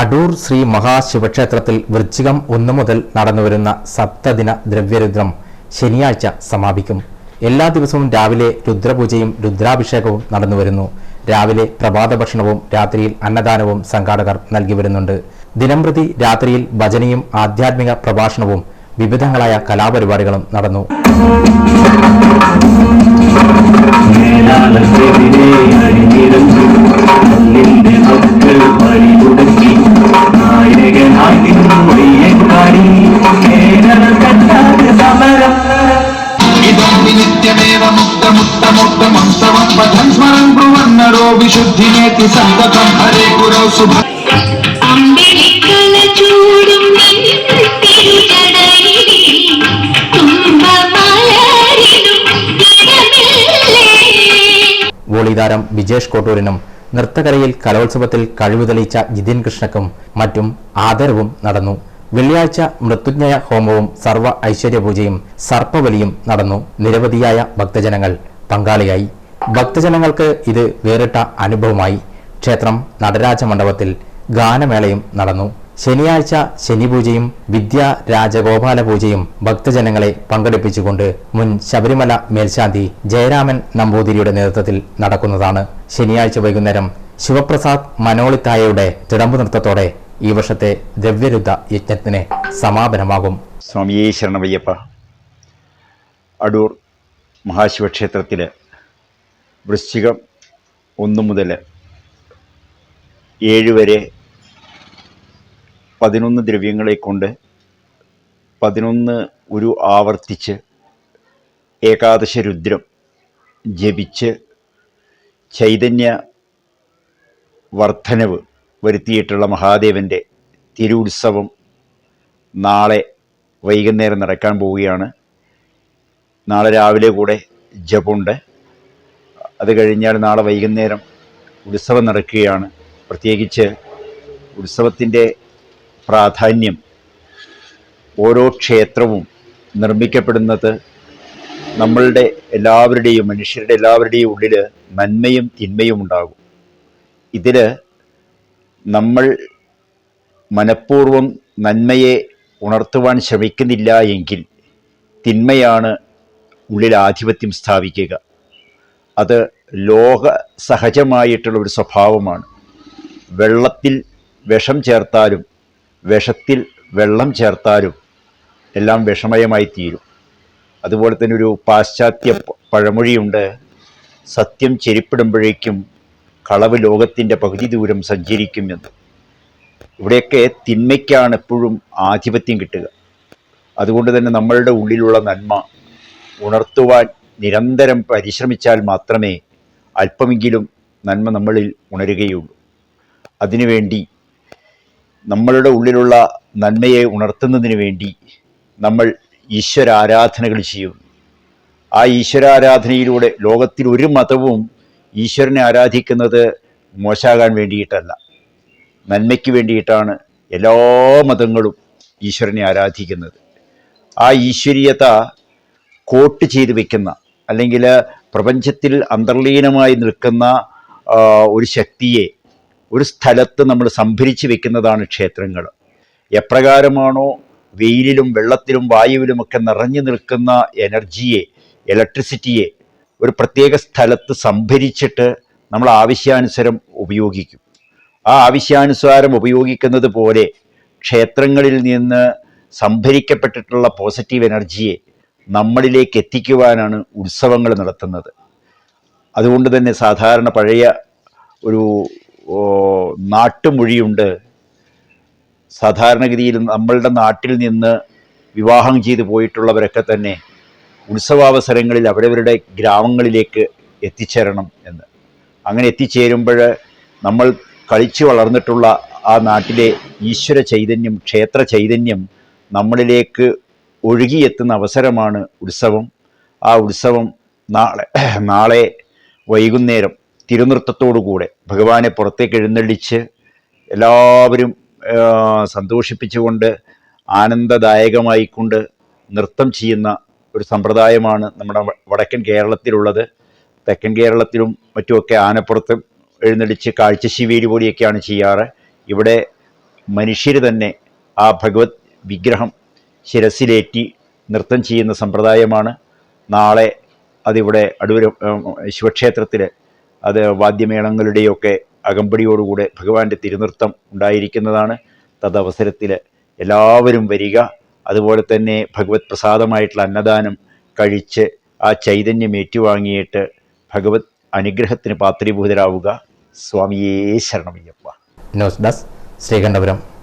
അടൂർ ശ്രീ മഹാശിവക്ഷേത്രത്തിൽ വൃശ്ചികം ഒന്നു മുതൽ നടന്നുവരുന്ന സപ്തദിന ദ്രവ്യരുദ്രം ശനിയാഴ്ച സമാപിക്കും. എല്ലാ ദിവസവും രാവിലെ രുദ്രപൂജയും രുദ്രാഭിഷേകവും നടന്നുവരുന്നു. രാവിലെ പ്രഭാത ഭക്ഷണവും രാത്രിയിൽ അന്നദാനവും സംഘാടകർ നൽകി വരുന്നുണ്ട്. ദിനംപ്രതി രാത്രിയിൽ ഭജനയും ആധ്യാത്മിക പ്രഭാഷണവും വിവിധങ്ങളായ കലാപരിപാടികളും നടന്നു. മേലാളത്തെതിരെ വിശുദ്ധിനേതി സന്തതം ഹരേ ഗുരോ സുഭ അമ്പിളിക്കല ചൂടും ഇടമില്ലേ വോളിതാരം വിജേഷ് കോട്ടൂരിനും നൃത്തകലയിൽ കലോത്സവത്തിൽ കഴിവ് തെളിയിച്ച ജിതിൻ കൃഷ്ണക്കും മറ്റും ആദരവും നടന്നു. വെള്ളിയാഴ്ച മൃത്യുജ്ഞയ ഹോമവും സർവ ഐശ്വര്യപൂജയും സർപ്പവലിയും നടന്നു നിരവധിയായ ഭക്തജനങ്ങൾ പങ്കാളിയായി. ഭക്തജനങ്ങൾക്ക് ഇത് വേറിട്ട അനുഭവമായി. ക്ഷേത്രം നടരാജ മണ്ഡപത്തിൽ ഗാനമേളയും നടന്നു. ശനിയാഴ്ച ശനിപൂജയും വിദ്യാ രാജഗോപാല പൂജയും ഭക്തജനങ്ങളെ പങ്കെടുപ്പിച്ചുകൊണ്ട് മുൻ ശബരിമല മേൽശാന്തി ജയരാമൻ നമ്പൂതിരിയുടെ നേതൃത്വത്തിൽ നടക്കുന്നതാണ്. ശനിയാഴ്ച വൈകുന്നേരം ശിവപ്രസാദ് മനോളിത്തായയുടെ തിടമ്പു നൃത്തത്തോടെ ഈ വർഷത്തെ ദ്രവ്യരുദ്ധ യജ്ഞത്തിന് സമാപനമാകും. സ്വാമിയേ ശരണമയ്യപ്പ. അടൂർ മഹാശിവക്ഷേത്രത്തിൽ വൃശ്ചികം ഒന്ന് മുതൽ ഏഴ് വരെ പതിനൊന്ന് ദ്രവ്യങ്ങളെ കൊണ്ട് പതിനൊന്ന് ഒരു ആവർത്തിച്ച് ഏകാദശ രുദ്രം ജപിച്ച് ചൈതന്യ വർധനവ് വരുത്തിയിട്ടുള്ള മഹാദേവന്റെ തിരുത്സവം നാളെ വൈകുന്നേരം നടക്കാൻ പോവുകയാണ്. നാളെ രാവിലെ കൂടെ ജപമുണ്ട്. അത് കഴിഞ്ഞാൽ നാളെ വൈകുന്നേരം ഉത്സവം നടക്കുകയാണ്. പ്രത്യേകിച്ച് ഉത്സവത്തിന്റെ പ്രാധാന്യം. ഓരോ ക്ഷേത്രവും നിർമ്മിക്കപ്പെടുന്നത് നമ്മളുടെ എല്ലാവരുടെയും മനുഷ്യരുടെ എല്ലാവരുടെയും ഉള്ളിൽ നന്മയും തിന്മയും ഉണ്ടാകും. ഇതിൽ നമ്മൾ മനഃപൂർവം നന്മയെ ഉണർത്തുവാൻ ശ്രമിക്കുന്നില്ല എങ്കിൽ തിന്മയാണ് ഉള്ളിൽ ആധിപത്യം സ്ഥാപിക്കുക. അത് ലോക സഹജമായിട്ടുള്ള ഒരു സ്വഭാവമാണ്. വെള്ളത്തിൽ വിഷം ചേർത്താലും വിഷത്തിൽ വെള്ളം ചേർത്താലും എല്ലാം വിഷമയമായി തീരും അതുപോലെ തന്നെ ഒരു പാശ്ചാത്യ പഴമൊഴിയുണ്ട്. സത്യം ചെരിപ്പിടുമ്പോഴേക്കും കളവ് ലോകത്തിന്റെ പകുതി ദൂരം സഞ്ചരിക്കും എന്ന്. ഇവിടെയൊക്കെ തിന്മയ്ക്കാണ് എപ്പോഴും ആധിപത്യം കിട്ടുക. അതുകൊണ്ട് തന്നെ നമ്മളുടെ ഉള്ളിലുള്ള നന്മ ഉണർത്തുവാൻ നിരന്തരം പരിശ്രമിച്ചാൽ മാത്രമേ അല്പമെങ്കിലും നന്മ നമ്മളിൽ ഉണരുകയുള്ളൂ. അതിനുവേണ്ടി നമ്മളുടെ ഉള്ളിലുള്ള നന്മയെ ഉണർത്തുന്നതിന് വേണ്ടി നമ്മൾ ഈശ്വരാരാധനകൾ ചെയ്യുന്നു ആ ഈശ്വരാരാധനയിലൂടെ ലോകത്തിൽ ഒരു മതവും ഈശ്വരനെ ആരാധിക്കുന്നത് മോശമാകാൻ വേണ്ടിയിട്ടല്ല. നന്മയ്ക്ക് വേണ്ടിയിട്ടാണ് എല്ലാ മതങ്ങളും ഈശ്വരനെ ആരാധിക്കുന്നത്. ആ ഈശ്വരീയത കോട്ട് ചെയ്ത് വെക്കുന്ന അല്ലെങ്കിൽ പ്രപഞ്ചത്തിൽ അന്തർലീനമായി നിൽക്കുന്ന ഒരു ശക്തിയെ ഒരു സ്ഥലത്ത് നമ്മൾ സംഭരിച്ചു വെക്കുന്നതാണ് ക്ഷേത്രങ്ങൾ. എപ്രകാരമാണോ വെയിലിലും വെള്ളത്തിലും വായുവിലുമൊക്കെ നിറഞ്ഞു നിൽക്കുന്ന എനർജിയെ ഇലക്ട്രിസിറ്റിയെ ഒരു പ്രത്യേക സ്ഥലത്ത് സംഭരിച്ചിട്ട് നമ്മൾ ആവശ്യാനുസരം ഉപയോഗിക്കും. ആ ആവശ്യാനുസാരം ഉപയോഗിക്കുന്നത് പോലെ ക്ഷേത്രങ്ങളിൽ നിന്ന് സംഭരിക്കപ്പെട്ടിട്ടുള്ള പോസിറ്റീവ് എനർജിയെ നമ്മളിലേക്ക് എത്തിക്കുവാനാണ് ഉത്സവങ്ങൾ നടത്തുന്നത്. അതുകൊണ്ട് തന്നെ സാധാരണ പഴയ ഒരു നാട്ടുമൊഴിയുണ്ട്. സാധാരണഗതിയിൽ നമ്മളുടെ നാട്ടിൽ നിന്ന് വിവാഹം ചെയ്തു പോയിട്ടുള്ളവരൊക്കെ തന്നെ ഉത്സവാവസരങ്ങളിൽ അവരവരുടെ ഗ്രാമങ്ങളിലേക്ക് എത്തിച്ചേരണം എന്ന്. അങ്ങനെ എത്തിച്ചേരുമ്പോൾ നമ്മൾ കളിച്ചു വളർന്നിട്ടുള്ള ആ നാട്ടിലെ ഈശ്വര ചൈതന്യം ക്ഷേത്ര ചൈതന്യം നമ്മളിലേക്ക് ഒഴുകിയെത്തുന്ന അവസരമാണ് ഉത്സവം. ആ ഉത്സവം നാളെ നാളെ വൈകുന്നേരം തിരുനൃത്തത്തോടുകൂടെ ഭഗവാനെ പുറത്തേക്ക് എഴുന്നള്ളിച്ച് എല്ലാവരും സന്തോഷിപ്പിച്ചുകൊണ്ട് ആനന്ദദായകമായിക്കൊണ്ട് നൃത്തം ചെയ്യുന്ന ഒരു സമ്പ്രദായമാണ് നമ്മുടെ വടക്കൻ കേരളത്തിലുള്ളത്. തെക്കൻ കേരളത്തിലും മറ്റുമൊക്കെ ആനപ്പുറത്ത് എഴുന്നള്ളിച്ച് കാഴ്ചശിവേലി പോലെയൊക്കെയാണ് ചെയ്യാറ്. ഇവിടെ മനുഷ്യർ തന്നെ ആ ഭഗവത് വിഗ്രഹം ശിരസിലേറ്റി നൃത്തം ചെയ്യുന്ന സമ്പ്രദായമാണ്. നാളെ അതിവിടെ അടൂർ ശിവക്ഷേത്രത്തിൽ അത് വാദ്യമേളങ്ങളുടെയൊക്കെ അകമ്പടിയോടുകൂടെ ഭഗവാന്റെ തിരുനൃത്തം ഉണ്ടായിരിക്കുന്നതാണ്. തദവസരത്തിൽ എല്ലാവരും വരിക. അതുപോലെ തന്നെ ഭഗവത് പ്രസാദമായിട്ടുള്ള അന്നദാനം കഴിച്ച് ആ ചൈതന്യം ഏറ്റുവാങ്ങിയിട്ട് ഭഗവത് അനുഗ്രഹത്തിന് പാത്രീഭൂതരാവുക. സ്വാമിയേ ശരണമയ്യപ്പ. News desk Sreekandapuram.